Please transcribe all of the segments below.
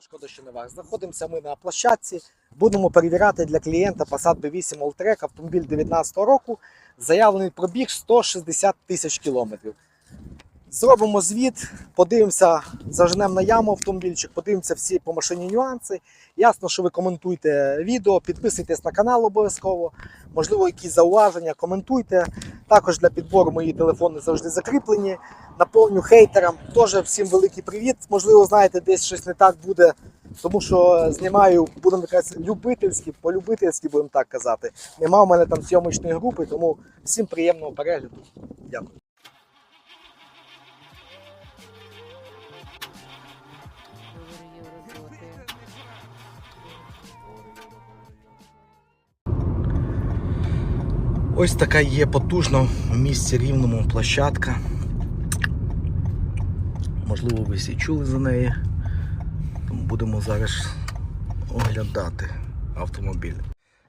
Шкода, що не вас. Знаходимося ми на площадці. Будемо перевіряти для клієнта Passat B8 Alltrack автомобіль 2019 року. Заявлений пробіг 160 тисяч кілометрів. Зробимо звіт, подивимося, зажнемо на яму автомобільчик, подивимося всі по машині нюанси. Ясно, що ви коментуйте відео, підписуйтесь на канал обов'язково. Можливо, якісь зауваження, коментуйте. Також для підбору мої телефони завжди закріплені. Наповню хейтерам. Теж всім великий привіт. Можливо, знаєте, десь щось не так буде, тому що знімаю, будемо казати, любительські, по-любительськи будемо так казати. Нема в мене там зйомочної групи, тому всім приємного перегляду. Дякую. Ось така є потужна в місті рівному площадка. Можливо, ви всі чули за неї. Будемо зараз оглядати автомобіль.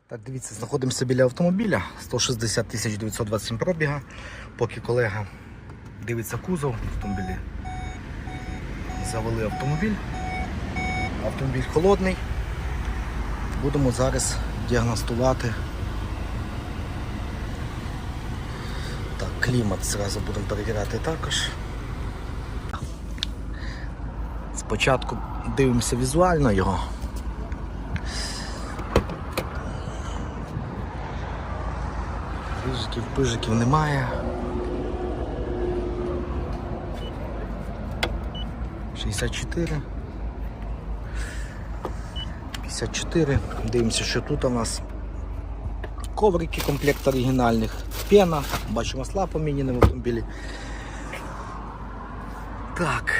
Так, дивіться, знаходимося біля автомобіля. 160 тисяч 927 пробіга. Поки колега дивиться кузов в автомобілі. Завели автомобіль. Автомобіль холодний. Будемо зараз діагностувати. Так, клімат зразу будемо перевіряти також. Спочатку дивимося візуально його. Рижиків, пижиків немає. 64. 54. Дивимося, що тут у нас. Коврики комплект оригінальних, пена, бачу масла поміняні в автомобілі. Так,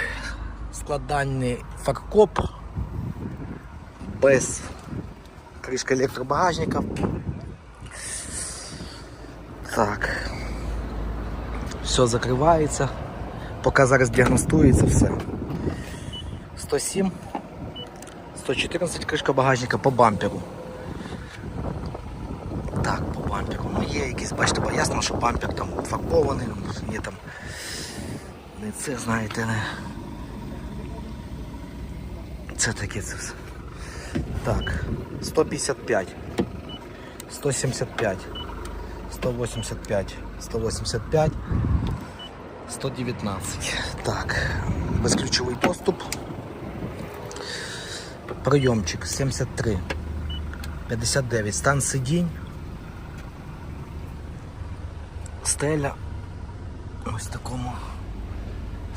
складальний фаркоп без кришки електробагажника. Так. Все закривається. Поки зараз діагностується все. 107, 114 кришка багажника по бамперу. Так, по бамперу. Ну є якісь, бачите, що бампер там фарбований, є там не це, знаєте, не. Це таке це все. Так, 155, 175, 185, 185, 119. Так, безключовий доступ. Прийомчик 73, 59, стан сидінь. Стеля ось в такому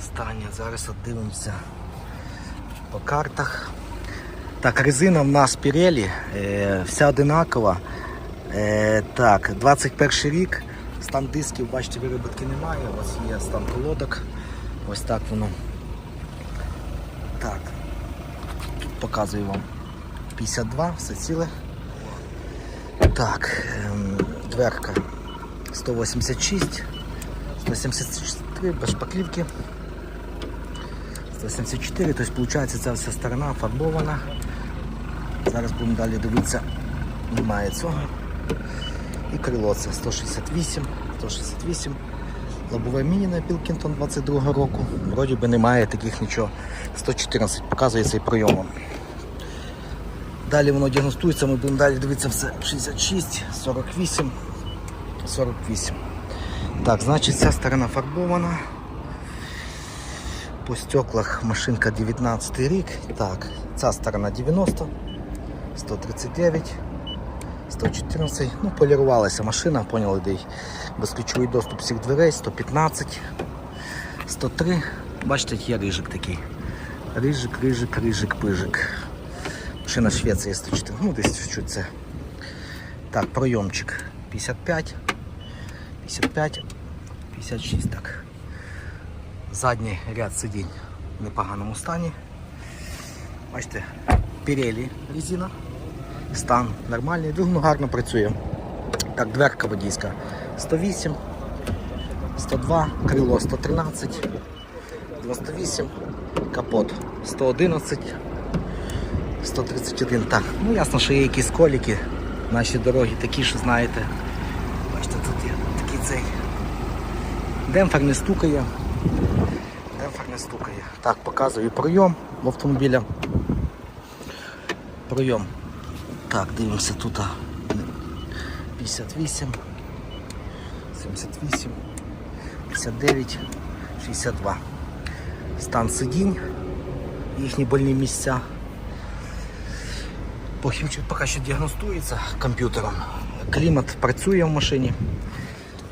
стані. Зараз от дивимося по картах. Так, резина в нас Pirelli, е, вся одинакова. Е, так, 21 рік. Стан дисків, бачите, вироботки немає. У вас є стан колодок. Ось так воно. Так. Показую вам 52, все ціле. Так, ем, дверка 186, 174 без шпаклівки. 174, тобто виходить ця вся сторона фарбована. Зараз будемо далі дивитися, немає цього. І крило це 168, 168. Лобове міні на Пілкінтон 22 року. Вроді би немає таких нічого. 114 показує цей прийомом. Далі воно діагностується, ми будемо далі дивитися все 66, 48, 48. Так, значить ця сторона фарбована. По стеклах машинка 19 рік. Так, ця сторона 90, 139, 114. Ну, полірувалася машина, поняли, де безключовий доступ всіх дверей, 115, 103. Бачите, є рижик такий. Рижик, рижик, рижик, пижик. Машина Швеція 104. Ну, десь що це. Так, пройомчик 55, 55, 56. Так. Задній ряд сидінь в непоганому стані. Бачите, Pirelli резина. Стан нормальний, двигун гарно працює. Так, дверка водійська 108, 102, крило 113, 98, капот 111, 131. Так, ну ясно, що є якісь коліки. Наші дороги такі, що знаєте. Бачите, тут є такий цей. Демпфер не стукає. Демпфер не стукає. Так, показую прийом в автомобіля. пройом. Так, дивимося тут. 58, 78, 59, 62. Стан сидінь, їхні больні місця. Поки поки що діагностується комп'ютером. Клімат працює в машині.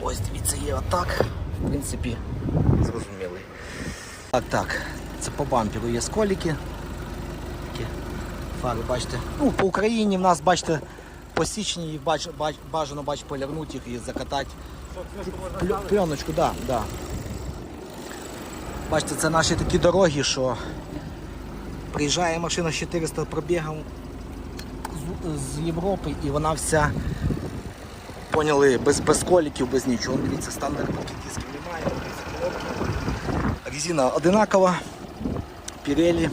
Ось дивіться, є отак. В принципі, зрозумілий. Так, так. Це по бамперу є сколіки. Такі фари, бачите. Ну, по Україні в нас, бачите, посічені, їх бач, бач, бажано бач, полірнути їх і закатати. Пленочку, так, да, да. Бачите, це наші такі дороги, що приїжджає машина з 400 пробігом з Європи і вона вся, поняли, без, без коліків, без нічого. Дивіться, стандартних дисків немає. Резина одинакова, Pirelli.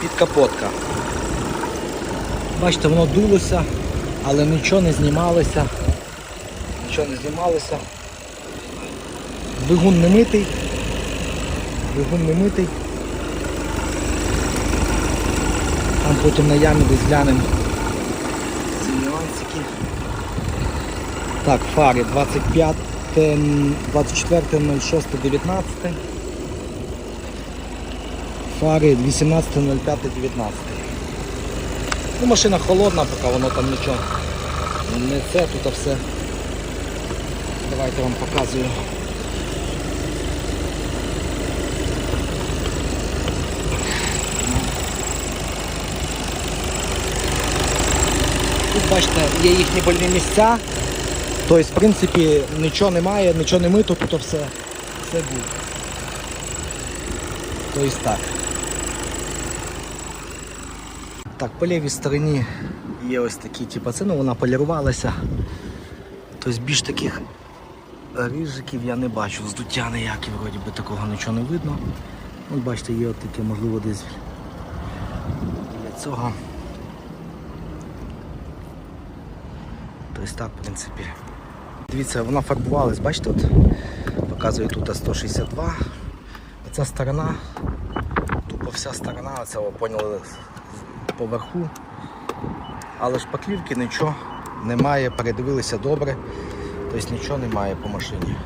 Підкапотка. Бачите, воно дулося, але нічого не знімалося. Нічого не знімалося. Двигун не митий. Двигун не митий. Там потім на ямі десь глянемо ці нюансики. Так, фари 25, 24, 06, 19. Фари 18, 05, 19. Ну, машина холодна, поки воно там нічого не це, тут все. Давайте вам показую. Тут бачите, є їхні больні місця. Тобто, в принципі, нічого немає, нічого не мито, тут все, все буде. Тобто так. Так, по лівій стороні є ось такі, типу, це ну, вона полірувалася. Тобто більш таких рижиків я не бачу. Здуття ніякі, вроді би такого нічого не видно. От бачите, є от таке, можливо, десь для цього. Тобто так, в принципі. Дивіться, вона фарбувалась, бачите, от показує тут 162. Оця сторона, тупо вся сторона, це ви поняли поверху. Але шпаклівки нічого немає, передивилися добре, тобто нічого немає по машині.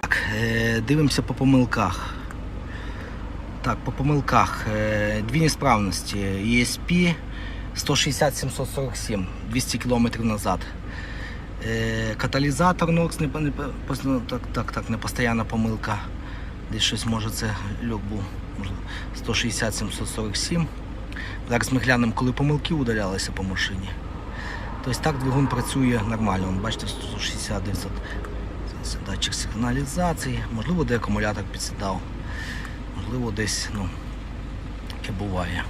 Так, е, дивимося по помилках. Так, по помилках. Е, Дві несправності. ESP 160-747, 200 км назад. Е, Каталізатор NOx, не, не, так, так, так, не постійна помилка. Десь щось може це люк був. 160-747. Зараз ми глянемо, коли помилки удалялися по машині. Тобто так двигун працює нормально. Вон, бачите, 160 900 Це датчик сигналізації. Можливо, де акумулятор підсідав. Можливо, десь, ну, таке буває.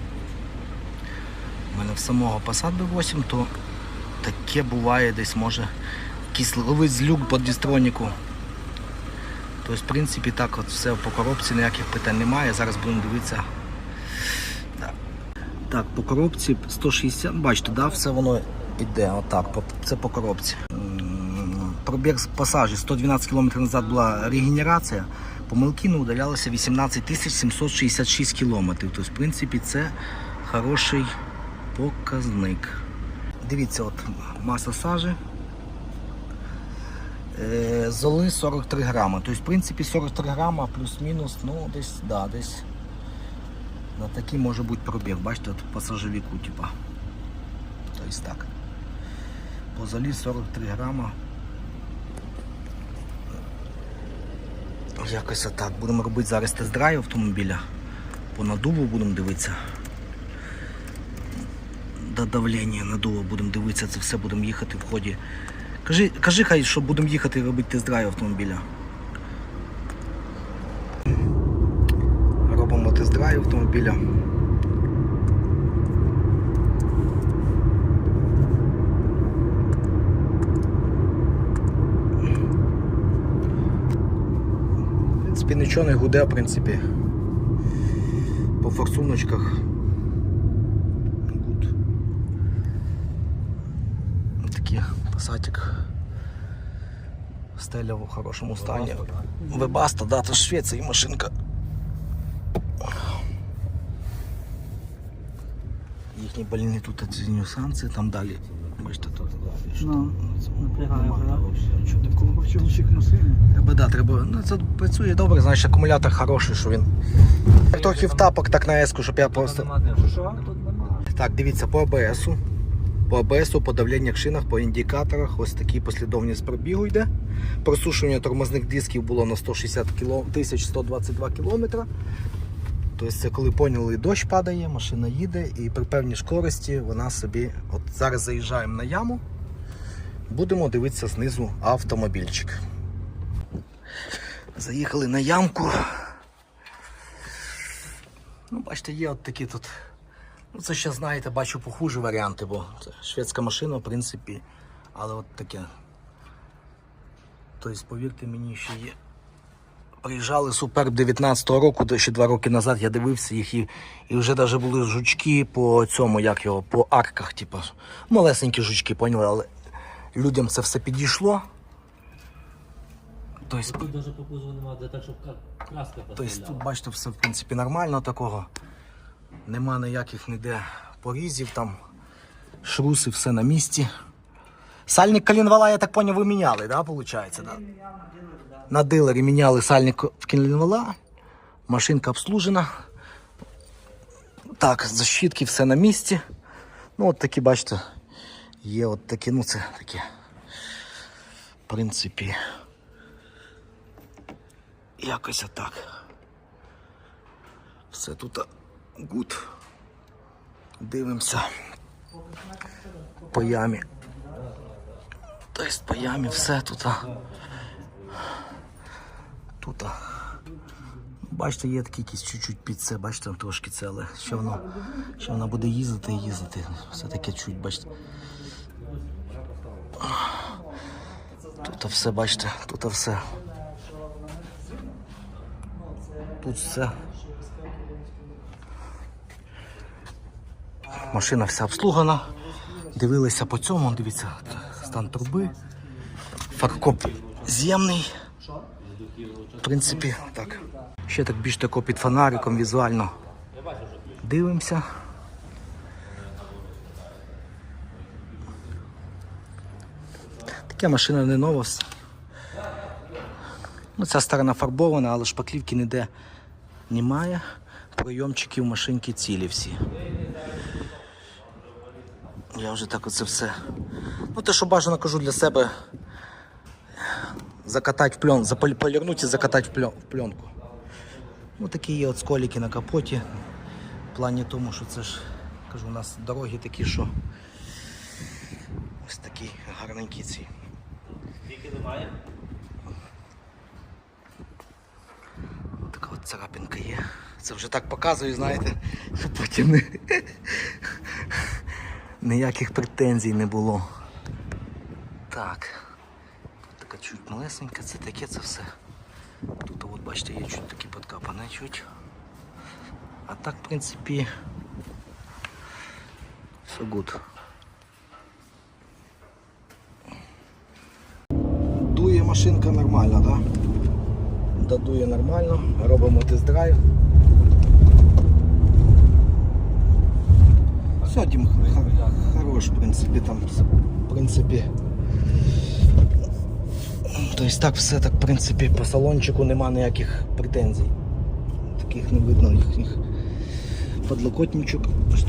У мене в самого Passat B8, то таке буває десь може якийсь ловить злюк по дістроніку. Тобто, в принципі, так от все по коробці, ніяких питань немає. Зараз будемо дивитися. Так, так по коробці 160, бачите, да, все воно йде отак, це по коробці. Пробіг з пасажі 112 км назад була регенерація. Помилки не удалялися 18 766 км. Тобто, в принципі, це хороший показник. Дивіться, от маса сажі. Е, Золи 43 грама. Тобто, в принципі, 43 грама плюс-мінус, ну, десь, да, десь на такий може бути пробіг. Бачите, от по типа. Тобто так. По золі 43 грама. Якось отак. Будемо робити зараз тест-драйв автомобіля. По надуву будемо дивитися. До давлення надуву будемо дивитися, це все будемо їхати в ході. Кажи, кажи хай, що будемо їхати робити тест-драйв автомобіля. Робимо тест-драйв автомобіля. В принципі, нічого не гуде, в принципі. По форсуночках. Пасатик. Стеля в хорошем стані. Вебаста, да, то Швеція і машинка. Їхні больні тут ці санкции, там далі. Что, тут ну, Треба, да, треба. Ну, це працює добре, знаєш, акумулятор хороший, що він. Трохи в тапок так на еску, щоб я просто. Так, дивіться, по АБСу. По АБСу, по давленнях шинах, по індикаторах, ось такі послідовність пробігу йде. Просушування тормозних дисків було на 160 кіло... 1122 кілометра. Тобто це коли поняли, дощ падає, машина їде і при певній скорості вона собі. От зараз заїжджаємо на яму, будемо дивитися знизу автомобільчик. Заїхали на ямку. Ну, бачите, є от такі тут. Ну, це ще, знаєте, бачу похуже варіанти, бо це шведська машина, в принципі, але от таке. Тобто, повірте мені, ще є. Приїжджали Суперб 19-го року, ще два роки назад я дивився їх і, і вже навіть були жучки по цьому, як його, по арках, типу, малесенькі жучки, поняли, але людям це все підійшло. Тобто, Тут по немає, де так, щоб ка- краска Тобто тут, бачите, все в принципі нормально такого. Нема ніяких ніде порізів, там шруси, все на місці. Сальник колінвала, я так поняв, ви міняли, да, виходить? Да? На дилері міняли сальник колінвала, машинка обслужена. Так, защитки все на місці. Ну, от такі, бачите, є от такі, ну це такі. В принципі, якось отак. Все тут гуд. Дивимося. По ямі. Тобто по ямі все тут. Тут. Бачите, є такі якісь чуть-чуть під це, бачите, трошки це, але ще воно, ще вона буде їздити і їздити. Все таке чуть, бачите. Тут все, бачите, тут все. Тут все. Машина вся обслугана. Дивилися по цьому, дивіться, стан труби. Фаркоп з'ємний. В принципі, так. Ще так більш тако під фонариком візуально. Дивимося. Така машина не нова. Ну, ця сторона фарбована, але шпаклівки ніде немає. Прийомчики в машинки цілі всі. Я вже так оце все. Ну, те, що бажано кажу для себе. Закатати в плен, запол- полірнути і закатати в пленку. Ну, такі є от сколіки на капоті. В плані тому, що це ж, кажу, у нас дороги такі, що ось такі гарненькі ці. Тільки немає. Така от царапинка є. Це вже так показую, знаєте, щоб потім не... ніяких претензій не було. Так. Така чуть малесенька, це таке це все. Тут от бачите, є чуть такі подкапане чуть. А так, в принципі, все гуд. Дує машинка нормально, так? Да? Додує нормально, робимо тест-драйв. Все, хорош, в принципі, там, в принципі. Тобто так все так, в принципі, по салончику нема ніяких претензій. Таких не видно їхніх подлокотничок. Ось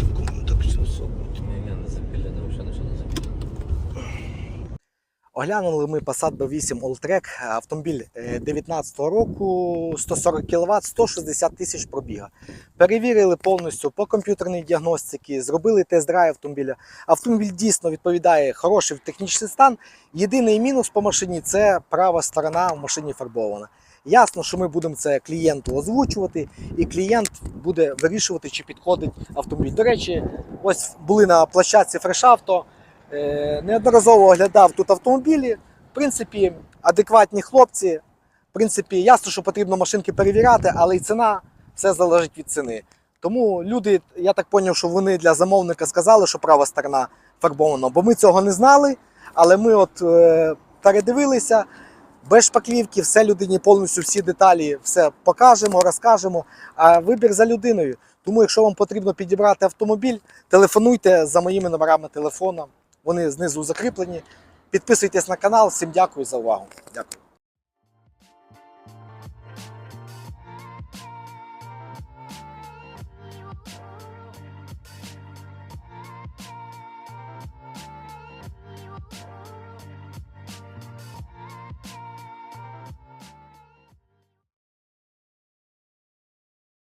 так все особо. Ні, не запіляне, взагалі нічого не запіляне. Оглянули ми Passat B8 Alltrack, автомобіль е, 19-го року, 140 кВт, 160 тисяч пробіга. Перевірили повністю по комп'ютерній діагностиці, зробили тест-драйв автомобіля. Автомобіль дійсно відповідає хороший технічний стан. Єдиний мінус по машині це права сторона в машині фарбована. Ясно, що ми будемо це клієнту озвучувати, і клієнт буде вирішувати, чи підходить автомобіль. До речі, ось були на площадці Фрешавто. Е, неодноразово оглядав тут автомобілі. В принципі, адекватні хлопці. В принципі, ясно, що потрібно машинки перевіряти, але і ціна все залежить від ціни. Тому люди, я так зрозумів, що вони для замовника сказали, що права сторона фарбована, бо ми цього не знали. Але ми от е, передивилися без шпаклівки, все людині повністю всі деталі, все покажемо, розкажемо. А вибір за людиною. Тому, якщо вам потрібно підібрати автомобіль, телефонуйте за моїми номерами телефона. Вони знизу закріплені. Підписуйтесь на канал. Всім дякую за увагу. Дякую.